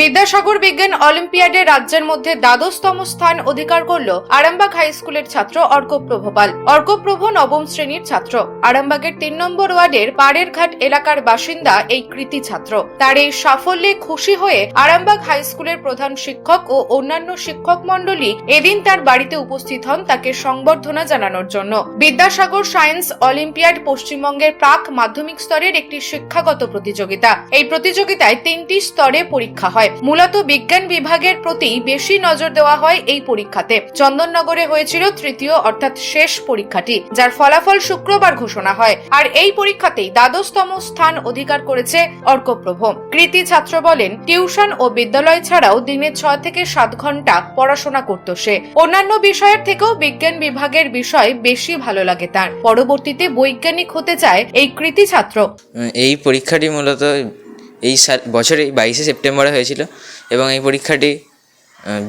বিদ্যাসাগর বিজ্ঞান অলিম্পিয়াডে রাজ্যের মধ্যে দ্বাদশতম স্থান অধিকার করল আরামবাগ হাই স্কুলের ছাত্র অর্কপ্রভ পাল অর্কপ্রভ নবম শ্রেণির ছাত্র। আরামবাগের তিন নম্বর ওয়ার্ডের পাড়ের ঘাট এলাকার বাসিন্দা এই কৃতি ছাত্র। তার এই সাফল্যে খুশি হয়ে আরামবাগ হাই স্কুলের প্রধান শিক্ষক ও অন্যান্য শিক্ষক মণ্ডলী এদিন তার বাড়িতে উপস্থিত হন তাকে সংবর্ধনা জানানোর জন্য। বিদ্যাসাগর সায়েন্স অলিম্পিয়াড পশ্চিমবঙ্গের প্রাক মাধ্যমিক স্তরের একটি শিক্ষাগত প্রতিযোগিতা। এই প্রতিযোগিতায় তিনটি স্তরে পরীক্ষা হয়। মূলত বিজ্ঞান বিভাগের প্রতি বেশি নজর দেওয়া হয় এই পরীক্ষাতে। চন্দননগরে হয়েছিল তৃতীয় অর্থাৎ শেষ পরীক্ষাটি, যার ফলাফল শুক্রবার ঘোষণা হয়। আর এই পরীক্ষাতেই দ্বাদশতম স্থান অধিকার করেছে অর্কপ্রভ। কৃতি ছাত্র বলেন, টিউশন ও বিদ্যালয় ছাড়াও দিনে ছয় থেকে সাত ঘণ্টা পড়াশোনা করত সে। অন্যান্য বিষয়ের থেকেও বিজ্ঞান বিভাগের বিষয় বেশি ভালো লাগে তার। পরবর্তীতে বৈজ্ঞানিক হতে চায় এই কৃতি ছাত্র। এই পরীক্ষাটি মূলত এই সাল বছরে বাইশে সেপ্টেম্বরে হয়েছিল এবং এই পরীক্ষাটি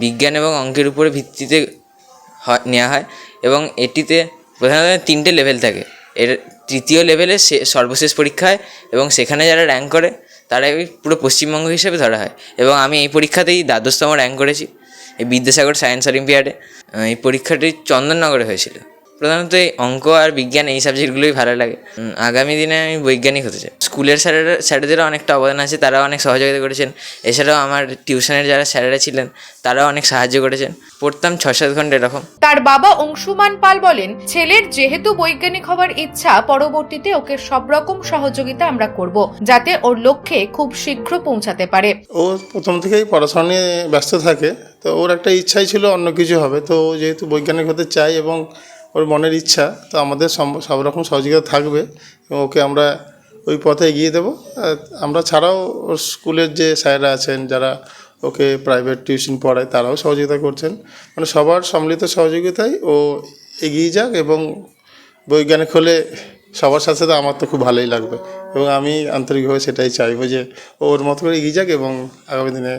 বিজ্ঞান এবং অঙ্কের উপরে ভিত্তিতে নেওয়া হয় এবং এটিতে প্রধানত তিনটে লেভেল থাকে। এর তৃতীয় লেভেলে সে, সর্বশেষ পরীক্ষা হয় এবং সেখানে যারা র্যাঙ্ক করে, তারাই পুরো পশ্চিমবঙ্গ হিসেবে ধরা হয় এবং আমি এই পরীক্ষাতেই দ্বাদশতম র্যাঙ্ক করেছি, এই বিদ্যাসাগর সায়েন্স অলিম্পিয়াডে। এই পরীক্ষাটি চন্দননগরে হয়েছিল। প্রধানত এই অঙ্ক আর বিজ্ঞান এই সাবজেক্টগুলোই ভালো লাগে। আগামী দিনে আমি বৈজ্ঞানিক হতে চাই। স্কুলের স্যারেরা স্যারেদেরও অনেকটা অবদান আছে তারাও অনেক সহযোগিতা করেছেন। এছাড়াও আমার টিউশনের যারা স্যারেরা ছিলেন তারাও অনেক সাহায্য করেছেন। পড়তাম ছ সাত ঘণ্টা এরকম। তার বাবা অংশুমান পাল বলেন ছেলের যেহেতু বৈজ্ঞানিক হওয়ার ইচ্ছা পরবর্তীতে ওকে সব রকম সহযোগিতা আমরা করব যাতে ওর লক্ষ্যে খুব শীঘ্র পৌঁছাতে পারে। ও প্রথম থেকেই পড়াশোনা নিয়ে ব্যস্ত থাকে তো ওর একটা ইচ্ছাই ছিল অন্য কিছু হবে। তো যেহেতু বৈজ্ঞানিক হতে চায় এবং ওর মনের ইচ্ছা, তো আমাদের সব রকম সহযোগিতা থাকবে এবং ওকে আমরা ওই পথে এগিয়ে দেবো। আমরা ছাড়াও ওর স্কুলের যে স্যাররা আছেন, যারা ওকে প্রাইভেট টিউশন পড়ায়, তারাও সহযোগিতা করছেন। মানে সবার সম্মিলিত সহযোগিতায় ও এগিয়ে যাক এবং বৈজ্ঞানিক হলে সবার সাথে সাথে আমার তো খুব ভালোই লাগবে। এবং আমি আন্তরিকভাবে সেটাই চাইব যে ওর মতো করে এগিয়ে যাক এবং আগামী দিনে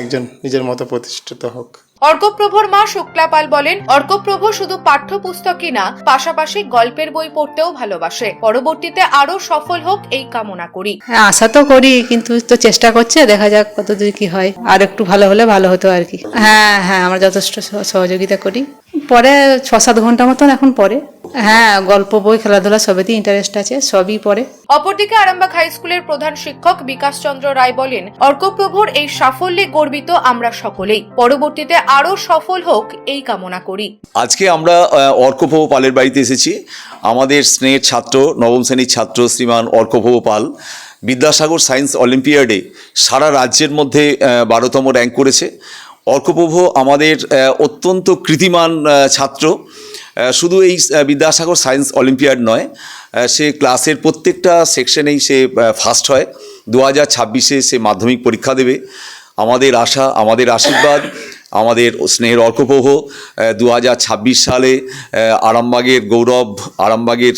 একজন নিজের মতো প্রতিষ্ঠিত হোক। অর্কপ্রভর মা শুক্লাপাল বলেন, অর্কপ্রভ শুধু পাঠ্যপুস্তকই না, পাশাপাশি গল্পের বই পড়তেও ভালোবাসে। পরবর্তীতে আরও সফল হোক এই কামনা করি। হ্যাঁ আশা তো করি, কিন্তু তো চেষ্টা করছে, দেখা যাক কতদূর কি হয়। আর একটু ভালো হলে ভালো হতো আর কি। হ্যাঁ হ্যাঁ আমরা যথেষ্ট সহ- সহযোগিতা করি। পরে ছ সাত ঘণ্টা মতন এখন পরে হ্যাঁ গল্প বই খেলাধুলা সবেতেই ইন্টারেস্ট আছে সবই পড়ে। অপরদিকে আরামবাগ হাই স্কুলের প্রধান শিক্ষক বিকাশ চন্দ্র রায় বলেন অর্কপ্রভুর এই সাফল্যে গর্বিত আমরা সকলেই। পরবর্তীতে আরও সফল হোক এই কামনা করি। আজকে আমরা অর্কপ্রভ পালের বাড়িতে এসেছি। আমাদের স্নেহের ছাত্র নবম শ্রেণির ছাত্র শ্রীমান অর্কপ্রভ পাল বিদ্যাসাগর সায়েন্স অলিম্পিয়াডে সারা রাজ্যের মধ্যে বারোতম র্যাঙ্ক করেছে। অর্কপ্রভ আমাদের অত্যন্ত কৃতিমান ছাত্র। শুধু এই বিদ্যাসাগর সায়েন্স অলিম্পিয়াড নয় সে ক্লাসের প্রত্যেকটা সেকশনেই সে ফার্স্ট হয়। দু হাজার ছাব্বিশে সে মাধ্যমিক পরীক্ষা দেবে। আমাদের আশা, আমাদের আশীর্বাদ আমাদের স্নেহের অর্কপ্রভ দু হাজার ছাব্বিশ সালে আরামবাগের গৌরব আরামবাগের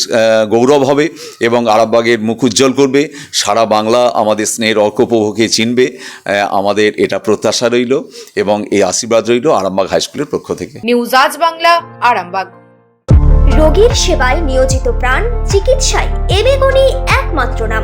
গৌরব হবে এবং আরামবাগের মুখ উজ্জ্বল করবে। সারা বাংলা আমাদের স্নেহের অর্কপ্রভকে চিনবে। আমাদের এটা প্রত্যাশা রইল এবং এই আশীর্বাদ রইল আরামবাগ হাইস্কুলের পক্ষ থেকে। নিউজ আজ বাংলা আরামবাগ। রোগীর সেবায় নিয়োজিত প্রাণ চিকিৎসায় এবেগুনি একমাত্র নাম।